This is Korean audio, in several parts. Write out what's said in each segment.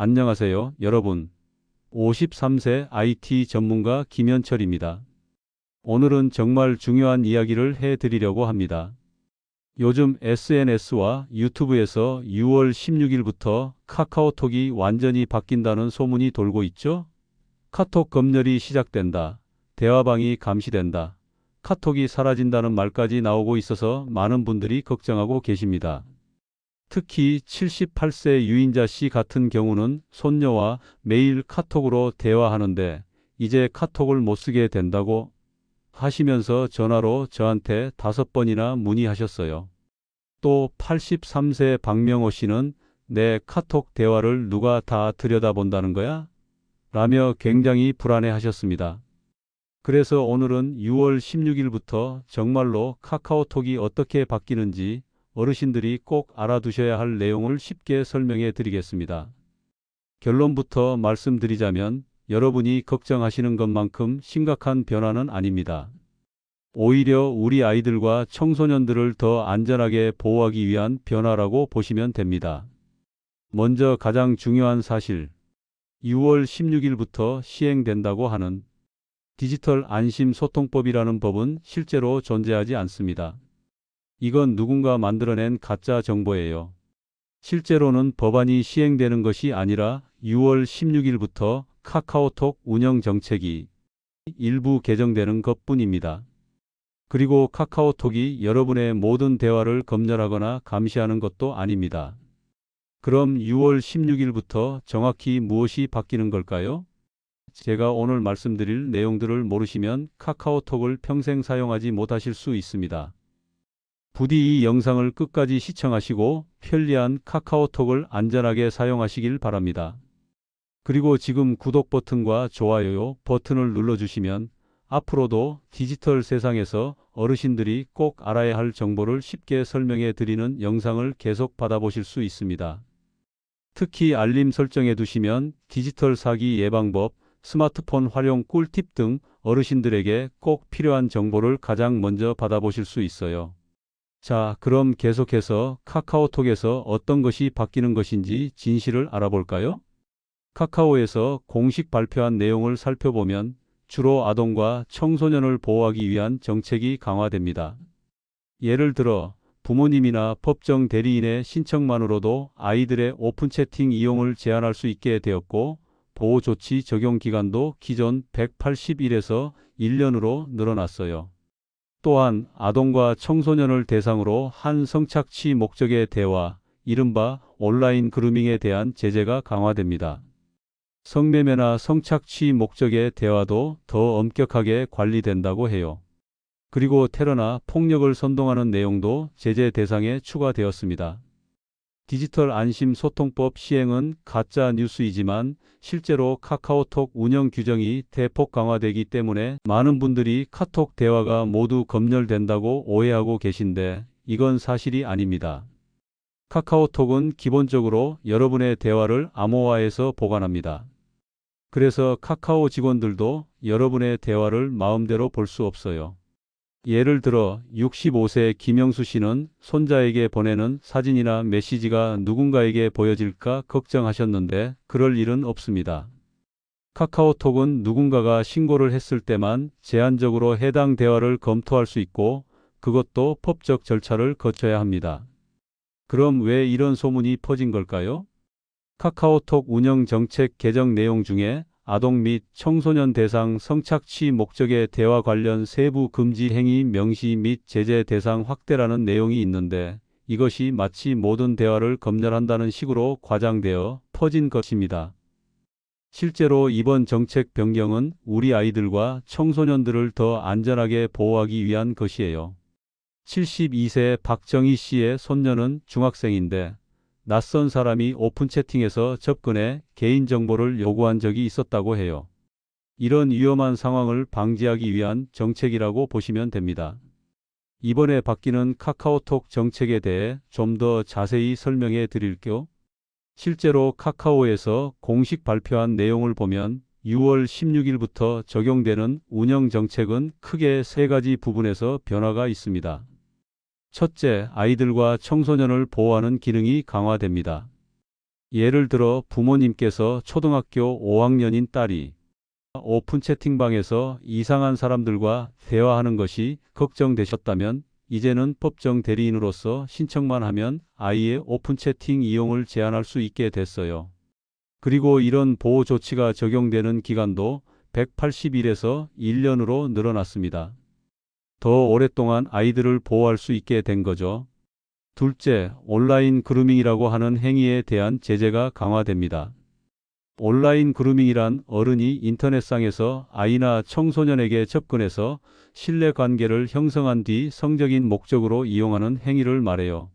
안녕하세요, 여러분. 53세 IT 전문가 김현철입니다. 오늘은 정말 중요한 이야기를 해 드리려고 합니다. 요즘 SNS와 유튜브에서 6월 16일부터 카카오톡이 완전히 바뀐다는 소문이 돌고 있죠? 카톡 검열이 시작된다. 대화방이 감시된다. 카톡이 사라진다는 말까지 나오고 있어서 많은 분들이 걱정하고 계십니다. 특히 78세 유인자 씨 같은 경우는 손녀와 매일 카톡으로 대화하는데 이제 카톡을 못 쓰게 된다고 하시면서 전화로 저한테 다섯 번이나 문의하셨어요. 또 83세 박명호 씨는 내 카톡 대화를 누가 다 들여다본다는 거야? 라며 굉장히 불안해 하셨습니다. 그래서 오늘은 6월 16일부터 정말로 카카오톡이 어떻게 바뀌는지 어르신들이 꼭 알아두셔야 할 내용을 쉽게 설명해 드리겠습니다. 결론부터 말씀드리자면 여러분이 걱정하시는 것만큼 심각한 변화는 아닙니다. 오히려 우리 아이들과 청소년들을 더 안전하게 보호하기 위한 변화라고 보시면 됩니다. 먼저 가장 중요한 사실, 6월 16일부터 시행된다고 하는 디지털 안심 소통법이라는 법은 실제로 존재하지 않습니다. 이건 누군가 만들어낸 가짜 정보예요. 실제로는 법안이 시행되는 것이 아니라 6월 16일부터 카카오톡 운영 정책이 일부 개정되는 것 뿐입니다. 그리고 카카오톡이 여러분의 모든 대화를 검열하거나 감시하는 것도 아닙니다. 그럼 6월 16일부터 정확히 무엇이 바뀌는 걸까요? 제가 오늘 말씀드릴 내용들을 모르시면 카카오톡을 평생 사용하지 못하실 수 있습니다. 부디 이 영상을 끝까지 시청하시고 편리한 카카오톡을 안전하게 사용하시길 바랍니다. 그리고 지금 구독 버튼과 좋아요 버튼을 눌러주시면 앞으로도 디지털 세상에서 어르신들이 꼭 알아야 할 정보를 쉽게 설명해 드리는 영상을 계속 받아보실 수 있습니다. 특히 알림 설정해 두시면 디지털 사기 예방법, 스마트폰 활용 꿀팁 등 어르신들에게 꼭 필요한 정보를 가장 먼저 받아보실 수 있어요. 자, 그럼 계속해서 카카오톡에서 어떤 것이 바뀌는 것인지 진실을 알아볼까요? 카카오에서 공식 발표한 내용을 살펴보면 주로 아동과 청소년을 보호하기 위한 정책이 강화됩니다. 예를 들어 부모님이나 법정 대리인의 신청만으로도 아이들의 오픈 채팅 이용을 제한할 수 있게 되었고 보호 조치 적용 기간도 기존 180일에서 1년으로 늘어났어요. 또한 아동과 청소년을 대상으로 한 성착취 목적의 대화, 이른바 온라인 그루밍에 대한 제재가 강화됩니다. 성매매나 성착취 목적의 대화도 더 엄격하게 관리된다고 해요. 그리고 테러나 폭력을 선동하는 내용도 제재 대상에 추가되었습니다. 디지털 안심 소통법 시행은 가짜 뉴스이지만 실제로 카카오톡 운영 규정이 대폭 강화되기 때문에 많은 분들이 카톡 대화가 모두 검열된다고 오해하고 계신데 이건 사실이 아닙니다. 카카오톡은 기본적으로 여러분의 대화를 암호화해서 보관합니다. 그래서 카카오 직원들도 여러분의 대화를 마음대로 볼 수 없어요. 예를 들어 65세 김영수 씨는 손자에게 보내는 사진이나 메시지가 누군가에게 보여질까 걱정하셨는데 그럴 일은 없습니다. 카카오톡은 누군가가 신고를 했을 때만 제한적으로 해당 대화를 검토할 수 있고 그것도 법적 절차를 거쳐야 합니다. 그럼 왜 이런 소문이 퍼진 걸까요? 카카오톡 운영 정책 개정 내용 중에 아동 및 청소년 대상 성착취 목적의 대화 관련 세부 금지 행위 명시 및 제재 대상 확대라는 내용이 있는데 이것이 마치 모든 대화를 검열한다는 식으로 과장되어 퍼진 것입니다. 실제로 이번 정책 변경은 우리 아이들과 청소년들을 더 안전하게 보호하기 위한 것이에요. 72세 박정희 씨의 손녀는 중학생인데 낯선 사람이 오픈 채팅에서 접근해 개인정보를 요구한 적이 있었다고 해요. 이런 위험한 상황을 방지하기 위한 정책이라고 보시면 됩니다. 이번에 바뀌는 카카오톡 정책에 대해 좀 더 자세히 설명해 드릴게요. 실제로 카카오에서 공식 발표한 내용을 보면 6월 16일부터 적용되는 운영 정책은 크게 세 가지 부분에서 변화가 있습니다. 첫째, 아이들과 청소년을 보호하는 기능이 강화됩니다. 예를 들어 부모님께서 초등학교 5학년인 딸이 오픈 채팅방에서 이상한 사람들과 대화하는 것이 걱정되셨다면 이제는 법정 대리인으로서 신청만 하면 아이의 오픈 채팅 이용을 제한할 수 있게 됐어요. 그리고 이런 보호 조치가 적용되는 기간도 180일에서 1년으로 늘어났습니다. 더 오랫동안 아이들을 보호할 수 있게 된 거죠. 둘째, 온라인 그루밍이라고 하는 행위에 대한 제재가 강화됩니다. 온라인 그루밍이란 어른이 인터넷상에서 아이나 청소년에게 접근해서 신뢰 관계를 형성한 뒤 성적인 목적으로 이용하는 행위를 말해요.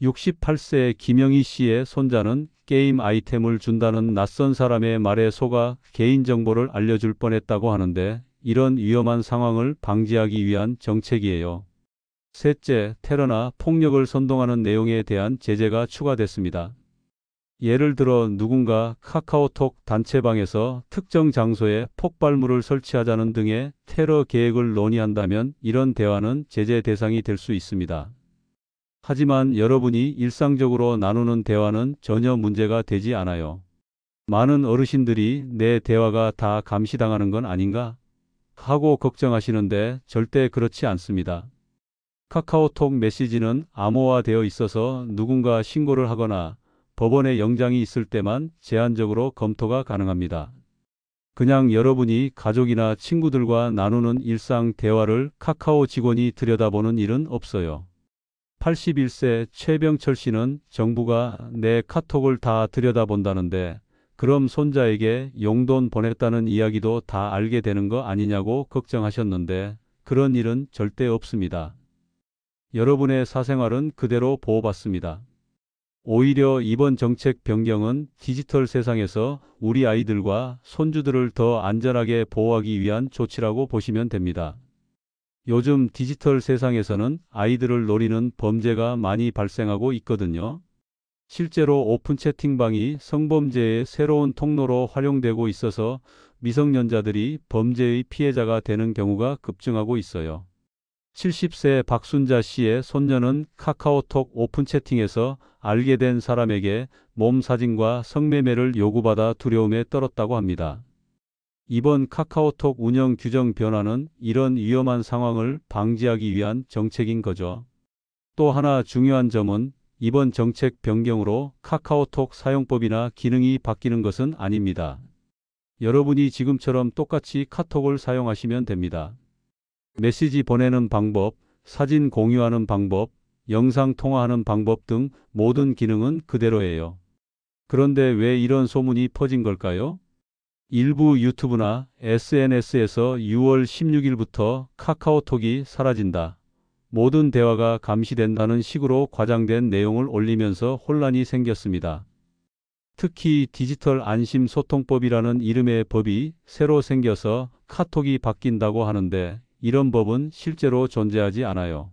68세 김영희 씨의 손자는 게임 아이템을 준다는 낯선 사람의 말에 속아 개인정보를 알려줄 뻔했다고 하는데 이런 위험한 상황을 방지하기 위한 정책이에요. 셋째, 테러나 폭력을 선동하는 내용에 대한 제재가 추가됐습니다. 예를 들어 누군가 카카오톡 단체방에서 특정 장소에 폭발물을 설치하자는 등의 테러 계획을 논의한다면 이런 대화는 제재 대상이 될 수 있습니다. 하지만 여러분이 일상적으로 나누는 대화는 전혀 문제가 되지 않아요. 많은 어르신들이 내 대화가 다 감시당하는 건 아닌가? 하고 걱정하시는데 절대 그렇지 않습니다. 카카오톡 메시지는 암호화되어 있어서 누군가 신고를 하거나 법원에 영장이 있을 때만 제한적으로 검토가 가능합니다. 그냥 여러분이 가족이나 친구들과 나누는 일상 대화를 카카오 직원이 들여다보는 일은 없어요. 81세 최병철 씨는 정부가 내 카톡을 다 들여다본다는데 그럼 손자에게 용돈 보냈다는 이야기도 다 알게 되는 거 아니냐고 걱정하셨는데 그런 일은 절대 없습니다. 여러분의 사생활은 그대로 보호받습니다. 오히려 이번 정책 변경은 디지털 세상에서 우리 아이들과 손주들을 더 안전하게 보호하기 위한 조치라고 보시면 됩니다. 요즘 디지털 세상에서는 아이들을 노리는 범죄가 많이 발생하고 있거든요. 실제로 오픈 채팅방이 성범죄의 새로운 통로로 활용되고 있어서 미성년자들이 범죄의 피해자가 되는 경우가 급증하고 있어요. 70세 박순자 씨의 손녀는 카카오톡 오픈 채팅에서 알게 된 사람에게 몸 사진과 성매매를 요구받아 두려움에 떨었다고 합니다. 이번 카카오톡 운영 규정 변화는 이런 위험한 상황을 방지하기 위한 정책인 거죠. 또 하나 중요한 점은 이번 정책 변경으로 카카오톡 사용법이나 기능이 바뀌는 것은 아닙니다. 여러분이 지금처럼 똑같이 카톡을 사용하시면 됩니다. 메시지 보내는 방법, 사진 공유하는 방법, 영상 통화하는 방법 등 모든 기능은 그대로예요. 그런데 왜 이런 소문이 퍼진 걸까요? 일부 유튜브나 SNS에서 6월 16일부터 카카오톡이 사라진다. 모든 대화가 감시된다는 식으로 과장된 내용을 올리면서 혼란이 생겼습니다. 특히 디지털 안심 소통법이라는 이름의 법이 새로 생겨서 카톡이 바뀐다고 하는데 이런 법은 실제로 존재하지 않아요.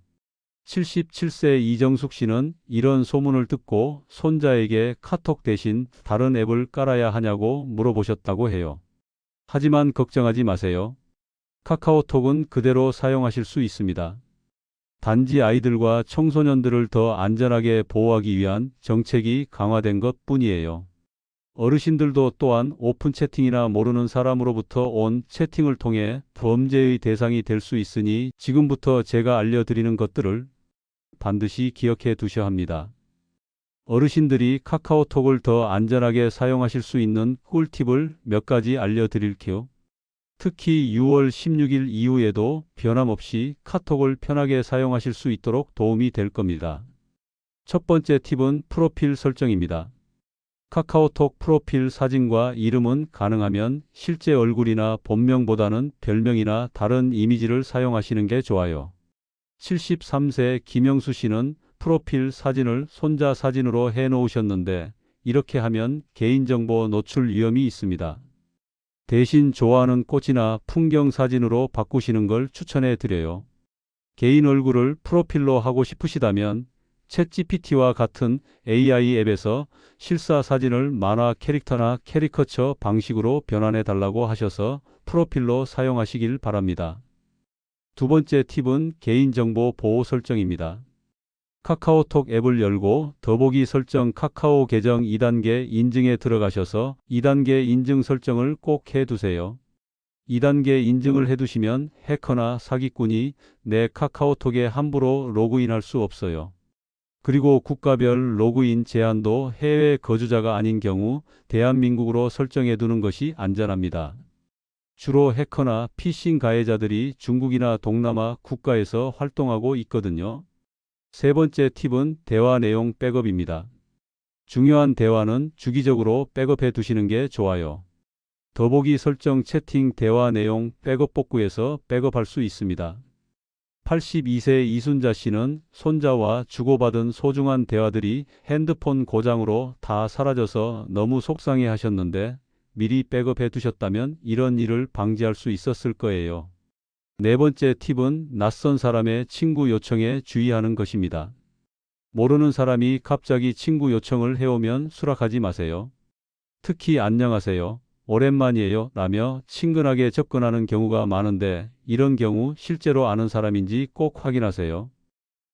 77세 이정숙 씨는 이런 소문을 듣고 손자에게 카톡 대신 다른 앱을 깔아야 하냐고 물어보셨다고 해요. 하지만 걱정하지 마세요. 카카오톡은 그대로 사용하실 수 있습니다. 단지 아이들과 청소년들을 더 안전하게 보호하기 위한 정책이 강화된 것 뿐이에요. 어르신들도 또한 오픈 채팅이나 모르는 사람으로부터 온 채팅을 통해 범죄의 대상이 될 수 있으니 지금부터 제가 알려드리는 것들을 반드시 기억해 두셔야 합니다. 어르신들이 카카오톡을 더 안전하게 사용하실 수 있는 꿀팁을 몇 가지 알려드릴게요. 특히 6월 16일 이후에도 변함없이 카톡을 편하게 사용하실 수 있도록 도움이 될 겁니다. 첫 번째 팁은 프로필 설정입니다. 카카오톡 프로필 사진과 이름은 가능하면 실제 얼굴이나 본명보다는 별명이나 다른 이미지를 사용하시는 게 좋아요. 73세 김영수 씨는 프로필 사진을 손자 사진으로 해 놓으셨는데 이렇게 하면 개인정보 노출 위험이 있습니다. 대신 좋아하는 꽃이나 풍경 사진으로 바꾸시는 걸 추천해 드려요. 개인 얼굴을 프로필로 하고 싶으시다면 챗GPT와 같은 AI 앱에서 실사 사진을 만화 캐릭터나 캐리커처 방식으로 변환해 달라고 하셔서 프로필로 사용하시길 바랍니다. 두 번째 팁은 개인정보 보호 설정입니다. 카카오톡 앱을 열고 더보기 설정 카카오 계정 2단계 인증에 들어가셔서 2단계 인증 설정을 꼭 해두세요. 2단계 인증을 해두시면 해커나 사기꾼이 내 카카오톡에 함부로 로그인할 수 없어요. 그리고 국가별 로그인 제한도 해외 거주자가 아닌 경우 대한민국으로 설정해 두는 것이 안전합니다. 주로 해커나 피싱 가해자들이 중국이나 동남아 국가에서 활동하고 있거든요. 세 번째 팁은 대화 내용 백업입니다. 중요한 대화는 주기적으로 백업해 두시는 게 좋아요. 더보기 설정 채팅 대화 내용 백업 복구에서 백업할 수 있습니다. 82세 이순자 씨는 손자와 주고받은 소중한 대화들이 핸드폰 고장으로 다 사라져서 너무 속상해 하셨는데 미리 백업해 두셨다면 이런 일을 방지할 수 있었을 거예요. 네 번째 팁은 낯선 사람의 친구 요청에 주의하는 것입니다. 모르는 사람이 갑자기 친구 요청을 해오면 수락하지 마세요. 특히 안녕하세요. 오랜만이에요. 라며 친근하게 접근하는 경우가 많은데 이런 경우 실제로 아는 사람인지 꼭 확인하세요.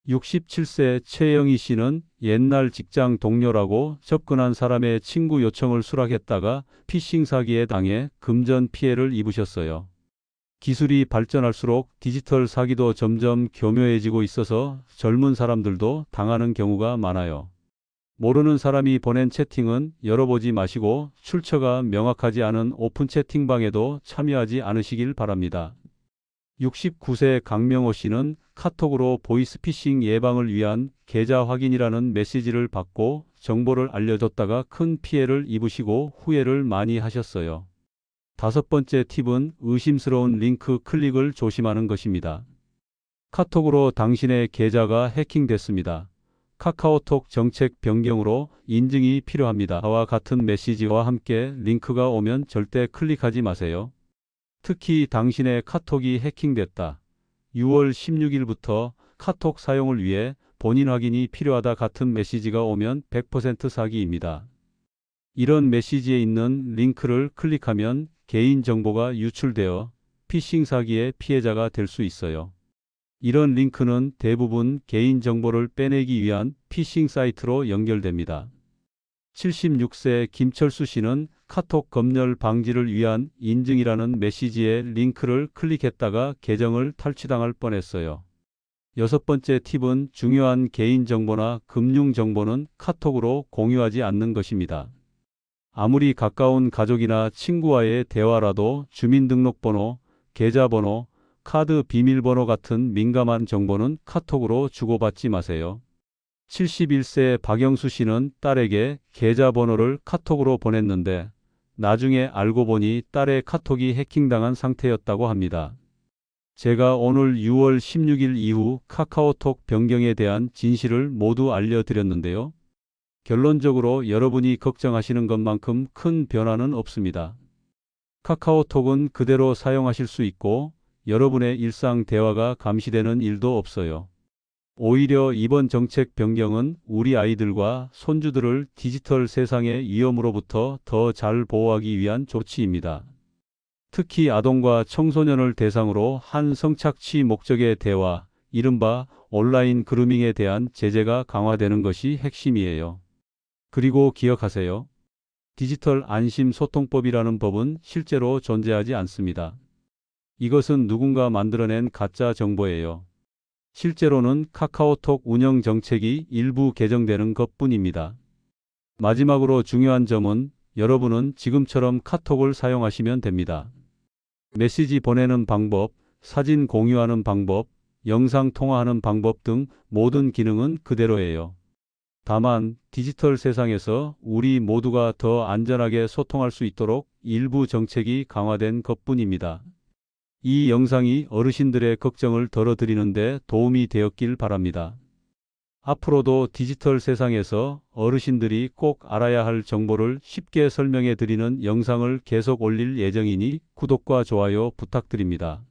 67세 최영희 씨는 옛날 직장 동료라고 접근한 사람의 친구 요청을 수락했다가 피싱 사기에 당해 금전 피해를 입으셨어요. 기술이 발전할수록 디지털 사기도 점점 교묘해지고 있어서 젊은 사람들도 당하는 경우가 많아요. 모르는 사람이 보낸 채팅은 열어보지 마시고 출처가 명확하지 않은 오픈 채팅방에도 참여하지 않으시길 바랍니다. 69세 강명호 씨는 카톡으로 보이스피싱 예방을 위한 계좌 확인이라는 메시지를 받고 정보를 알려줬다가 큰 피해를 입으시고 후회를 많이 하셨어요. 다섯 번째 팁은 의심스러운 링크 클릭을 조심하는 것입니다. 카톡으로 당신의 계좌가 해킹됐습니다. 카카오톡 정책 변경으로 인증이 필요합니다. 와 같은 메시지와 함께 링크가 오면 절대 클릭하지 마세요. 특히 당신의 카톡이 해킹됐다. 6월 16일부터 카톡 사용을 위해 본인 확인이 필요하다 같은 메시지가 오면 100% 사기입니다. 이런 메시지에 있는 링크를 클릭하면 개인정보가 유출되어 피싱 사기의 피해자가 될 수 있어요. 이런 링크는 대부분 개인정보를 빼내기 위한 피싱 사이트로 연결됩니다. 76세 김철수 씨는 카톡 검열 방지를 위한 인증이라는 메시지의 링크를 클릭했다가 계정을 탈취당할 뻔했어요. 여섯 번째 팁은 중요한 개인정보나 금융정보는 카톡으로 공유하지 않는 것입니다. 아무리 가까운 가족이나 친구와의 대화라도 주민등록번호, 계좌번호, 카드 비밀번호 같은 민감한 정보는 카톡으로 주고받지 마세요. 71세 박영수 씨는 딸에게 계좌번호를 카톡으로 보냈는데 나중에 알고 보니 딸의 카톡이 해킹당한 상태였다고 합니다. 제가 오늘 6월 16일 이후 카카오톡 변경에 대한 진실을 모두 알려드렸는데요. 결론적으로 여러분이 걱정하시는 것만큼 큰 변화는 없습니다. 카카오톡은 그대로 사용하실 수 있고 여러분의 일상 대화가 감시되는 일도 없어요. 오히려 이번 정책 변경은 우리 아이들과 손주들을 디지털 세상의 위험으로부터 더 잘 보호하기 위한 조치입니다. 특히 아동과 청소년을 대상으로 한 성착취 목적의 대화, 이른바 온라인 그루밍에 대한 제재가 강화되는 것이 핵심이에요. 그리고 기억하세요. 디지털 안심 소통법이라는 법은 실제로 존재하지 않습니다. 이것은 누군가 만들어낸 가짜 정보예요. 실제로는 카카오톡 운영 정책이 일부 개정되는 것 뿐입니다. 마지막으로 중요한 점은 여러분은 지금처럼 카톡을 사용하시면 됩니다. 메시지 보내는 방법, 사진 공유하는 방법, 영상 통화하는 방법 등 모든 기능은 그대로예요. 다만 디지털 세상에서 우리 모두가 더 안전하게 소통할 수 있도록 일부 정책이 강화된 것뿐입니다. 이 영상이 어르신들의 걱정을 덜어드리는데 도움이 되었길 바랍니다. 앞으로도 디지털 세상에서 어르신들이 꼭 알아야 할 정보를 쉽게 설명해 드리는 영상을 계속 올릴 예정이니 구독과 좋아요 부탁드립니다.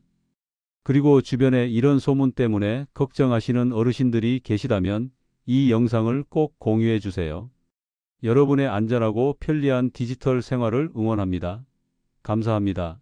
그리고 주변에 이런 소문 때문에 걱정하시는 어르신들이 계시다면 이 영상을 꼭 공유해 주세요. 여러분의 안전하고 편리한 디지털 생활을 응원합니다. 감사합니다.